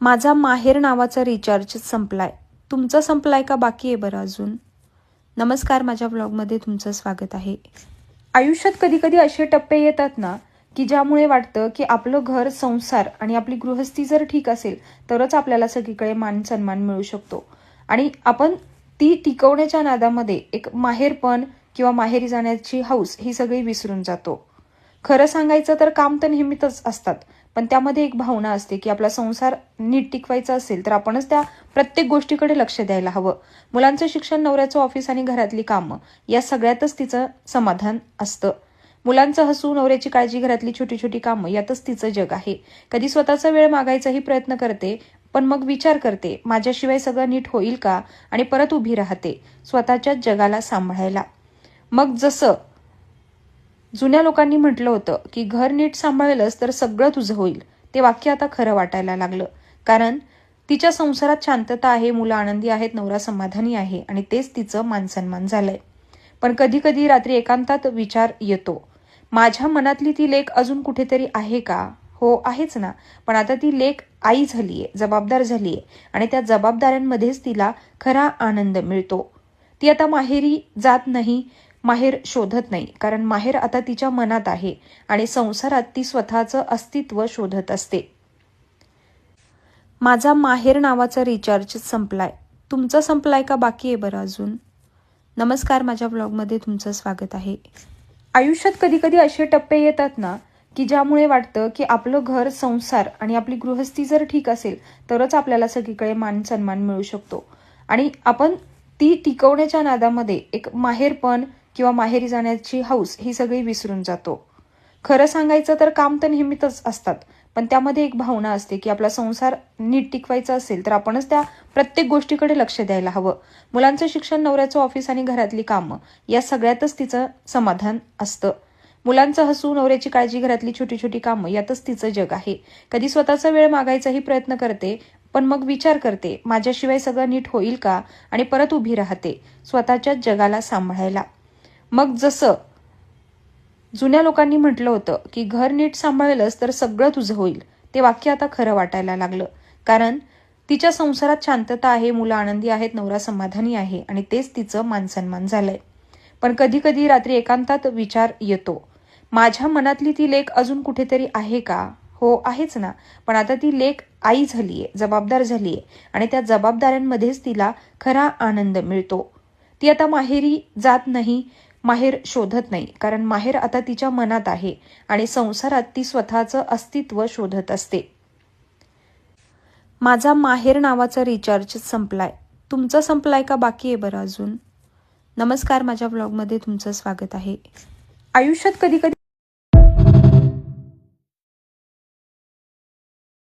माझा माहेर नावाचा रिचार्ज संपलाय. तुमचा संपलाय का बाकी आहे बरं अजून? नमस्कार माझ्या ब्लॉगमध्ये तुमचं स्वागत आहे. आयुष्यात कधी कधी असे टप्पे येतात ना की ज्यामुळे वाटतं की आपलं घर संसार आणि आपली गृहस्थी जर ठीक असेल तरच आपल्याला सगळीकडे मान सन्मान मिळू शकतो. आणि आपण ती टिकवण्याच्या नादामध्ये एक माहेरपण किंवा माहेरी जाण्याची हौस ही सगळी विसरून जातो. खरं सांगायचं तर काम तर नेहमीच असतात पण त्यामध्ये एक भावना असते की आपला संसार नीट टिकवायचा असेल तर आपणच त्या प्रत्येक गोष्टीकडे लक्ष द्यायला हवं. मुलांचं शिक्षण नवऱ्याचं ऑफिस आणि घरातली कामं या सगळ्यातच तिचं समाधान असतं. मुलांचं हसू नवऱ्याची काळजी घरातली छोटी छोटी कामं यातच तिचं जग आहे. कधी स्वतःचा वेळ मागायचाही प्रयत्न करते पण मग विचार करते माझ्याशिवाय सगळं नीट होईल का? आणि परत उभी राहते स्वतःच्याच जगाला सांभाळायला. मग जसं जुन्या लोकांनी म्हटलं होतं की घर नीट सांभाळलंस तर सगळं तुझं होईल. ते वाक्य आता खरं वाटायला लागलं. कारण तिच्या संसारात शांतता आहे मुलं आनंदी आहेत नवरा समाधानी आहे आणि तेच तिचं मानसन्मान झालंय. पण कधी कधी रात्री एकांतात विचार येतो. माझ्या मनातली ती लेख अजून कुठेतरी आहे का? हो आहेच ना. पण आता ती लेख आई झालीये जबाबदार झालीये आणि त्या जबाबदाऱ्यांमध्येच तिला खरा आनंद मिळतो. ती आता माहेरी जात नाही माहेर शोधत नाही. कारण माहेर आता तिच्या मनात आहे आणि संसारात ती स्वतःचं अस्तित्व शोधत असते. माझा माहेर नावाचा रिचार्ज संपलाय. तुमचा संपलाय का बाकी आहे बरं अजून? नमस्कार माझ्या ब्लॉगमध्ये तुमचं स्वागत आहे. आयुष्यात कधी कधी असे टप्पे येतात ना की ज्यामुळे वाटतं की आपलं घर संसार आणि आपली गृहस्थी जर ठीक असेल तरच आपल्याला सगळीकडे मान सन्मान मिळू शकतो. आणि आपण ती टिकवण्याच्या नादामध्ये एक माहेरपण किंवा माहेरी जाण्याची हौस ही सगळी विसरून जातो. खरं सांगायचं तर काम तर नेहमीच असतात पण त्यामध्ये एक भावना असते की आपला संसार नीट टिकवायचा असेल तर आपणच त्या प्रत्येक गोष्टीकडे लक्ष द्यायला हवं. मुलांचं शिक्षण नवऱ्याचं ऑफिस आणि घरातली कामं या सगळ्यातच तिचं समाधान असतं. मुलांचं हसू नवऱ्याची काळजी घरातली छोटी छोटी कामं यातच तिचं जग आहे. कधी स्वतःचा वेळ मागायचाही प्रयत्न करते पण मग विचार करते माझ्याशिवाय सगळं नीट होईल का? आणि परत उभी राहते स्वतःच्याच जगाला सांभाळायला. मग जसं जुन्या लोकांनी म्हटलं होतं की घर नीट सांभाळलंस तर सगळं तुझं होईल. ते वाक्य आता खरं वाटायला लागलं. कारण तिच्या संसारात शांतता आहे मुलं आनंदी आहेत नवरा समाधानी आहे आणि तेच तिचं मानसन्मान झालंय. पण कधी कधी रात्री एकांतात विचार येतो. माझ्या मनातली ती लेख अजून कुठेतरी आहे का? हो आहेच ना. पण आता ती लेख आई झालीये जबाबदार झालीये आणि त्या जबाबदाऱ्यांमध्येच तिला खरा आनंद मिळतो. ती आता माहेरी जात नाही माहेर शोधत नाही. कारण माहेर आता तिच्या मनात आहे आणि संसारात ती स्वतःचं अस्तित्व शोधत असते. माझा माहेर नावाचा रिचार्ज संपलाय. तुमचा संपलाय का बाकी आहे बरं अजून? नमस्कार माझ्या ब्लॉगमध्ये तुमचं स्वागत आहे. आयुष्यात कधी कधी